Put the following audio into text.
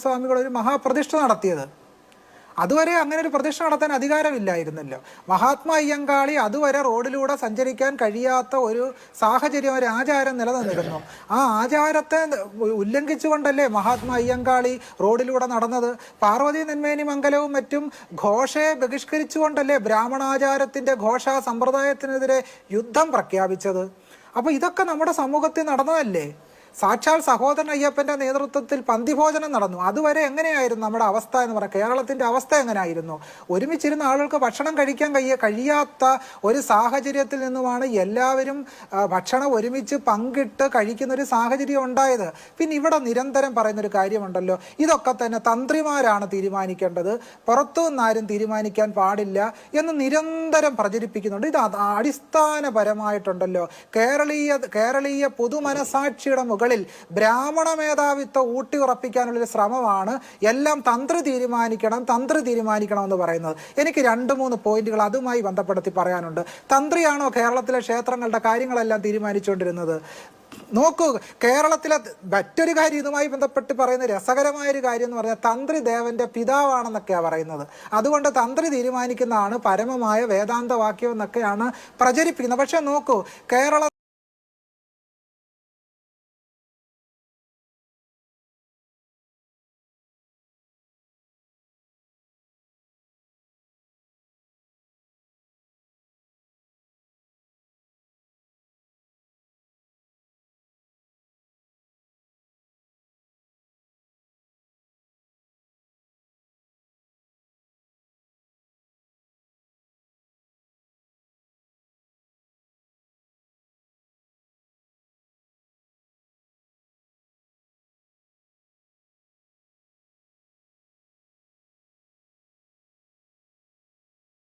സ്വാമികൾ ഒരു മഹാപ്രതിഷ്ഠ നടത്തിയത്. അതുവരെ അങ്ങനെ ഒരു പ്രതിഷ്ഠ നടത്താൻ അധികാരമില്ലായിരുന്നല്ലോ. മഹാത്മാ അയ്യങ്കാളി അതുവരെ റോഡിലൂടെ സഞ്ചരിക്കാൻ കഴിയാത്ത ഒരു സാഹചര്യം ഒരു ആചാരം നിലനിന്നിരുന്നു. ആ ആചാരത്തെ ഉല്ലംഘിച്ചുകൊണ്ടല്ലേ മഹാത്മാ അയ്യങ്കാളി റോഡിലൂടെ നടന്നത്? പാർവതി നെന്മേനി മംഗലവും മറ്റും ഘോഷയെ ബഹിഷ്കരിച്ചുകൊണ്ടല്ലേ ബ്രാഹ്മണാചാരത്തിന്റെ ഘോഷ സമ്പ്രദായത്തിനെതിരെ യുദ്ധം പ്രഖ്യാപിച്ചത്? അപ്പോൾ ഇതൊക്കെ നമ്മുടെ സമൂഹത്തിൽ നടന്നതല്ലേ? സാക്ഷാൽ സഹോദരൻ അയ്യപ്പന്റെ നേതൃത്വത്തിൽ പന്തിഭോജനം നടന്നു. അതുവരെ എങ്ങനെയായിരുന്നു നമ്മുടെ അവസ്ഥ എന്ന് പറയാം കേരളത്തിന്റെ അവസ്ഥ എങ്ങനെയായിരുന്നു? ഒരുമിച്ചിരുന്ന ആളുകൾക്ക് ഭക്ഷണം കഴിക്കാൻ കഴിയ കഴിയാത്ത ഒരു സാഹചര്യത്തിൽ നിന്നുമാണ് എല്ലാവരും ഭക്ഷണം ഒരുമിച്ച് പങ്കിട്ട് കഴിക്കുന്ന ഒരു സാഹചര്യം ഉണ്ടായത്. പിന്നെ ഇവിടെ നിരന്തരം പറയുന്ന ഒരു കാര്യമുണ്ടല്ലോ. ഇതൊക്കെ തന്നെ തന്ത്രിമാരാണ് തീരുമാനിക്കേണ്ടത്. പുറത്തു നിന്നാരും തീരുമാനിക്കാൻ പാടില്ല എന്ന് നിരന്തരം പ്രചരിപ്പിക്കുന്നുണ്ട്. ഇത് അടിസ്ഥാനപരമായിട്ടുണ്ടല്ലോ. കേരളീയ കേരളീയ പൊതുമനസാക്ഷിയുടെ മുകളിൽ ബ്രാഹ്മണ മേധാവിത്വം ഊട്ടി ഉറപ്പിക്കാനുള്ളൊരു ശ്രമമാണ് എല്ലാം തന്ത്രി തീരുമാനിക്കണം തന്ത്രി തീരുമാനിക്കണം എന്ന് പറയുന്നത്. എനിക്ക് രണ്ട് മൂന്ന് പോയിന്റുകൾ അതുമായി ബന്ധപ്പെടുത്തി പറയാനുണ്ട്. തന്ത്രിയാണോ കേരളത്തിലെ ക്ഷേത്രങ്ങളുടെ കാര്യങ്ങളെല്ലാം തീരുമാനിച്ചുകൊണ്ടിരുന്നത്? നോക്കൂ കേരളത്തിലെ മറ്റൊരു കാര്യം ഇതുമായി ബന്ധപ്പെട്ട് പറയുന്ന രസകരമായ ഒരു കാര്യം എന്ന് പറഞ്ഞാൽ തന്ത്രി ദേവന്റെ പിതാവാണെന്നൊക്കെയാണ് പറയുന്നത്. അതുകൊണ്ട് തന്ത്രി തീരുമാനിക്കുന്നതാണ് പരമമായ വേദാന്ത വാക്യം എന്നൊക്കെയാണ് പ്രചരിപ്പിക്കുന്നത്. പക്ഷെ നോക്കൂ കേരള